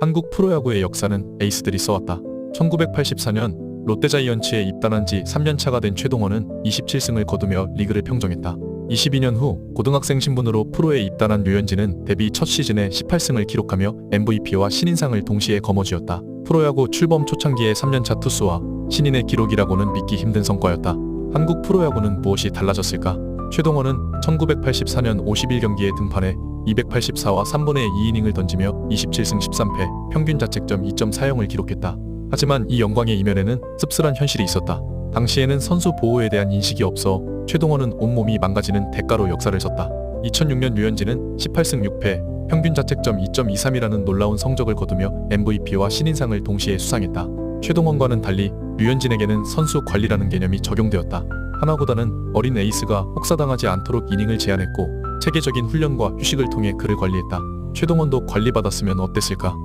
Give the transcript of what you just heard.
한국 프로야구의 역사는 에이스들이 써왔다. 1984년 롯데자이언츠에 입단한 지 3년차가 된 최동원은 27승을 거두며 리그를 평정했다. 22년 후 고등학생 신분으로 프로에 입단한 류현진은 데뷔 첫 시즌에 18승을 기록하며 MVP와 신인상을 동시에 거머쥐었다. 프로야구 출범 초창기의 3년차 투수와 신인의 기록이라고는 믿기 힘든 성과였다. 한국 프로야구는 무엇이 달라졌을까? 최동원은 1984년 51경기에 등판해 284와 3분의 2이닝을 던지며 27승 13패, 평균 자책점 2.40을 기록했다. 하지만 이 영광의 이면에는 씁쓸한 현실이 있었다. 당시에는 선수 보호에 대한 인식이 없어 최동원은 온몸이 망가지는 대가로 역사를 썼다. 2006년 류현진은 18승 6패, 평균 자책점 2.23이라는 놀라운 성적을 거두며 MVP와 신인상을 동시에 수상했다. 최동원과는 달리 류현진에게는 선수 관리라는 개념이 적용되었다. 하나보다는 어린 에이스가 혹사당하지 않도록 이닝을 제한했고 체계적인 훈련과 휴식을 통해 그를 관리했다. 최동원도 관리받았으면 어땠을까?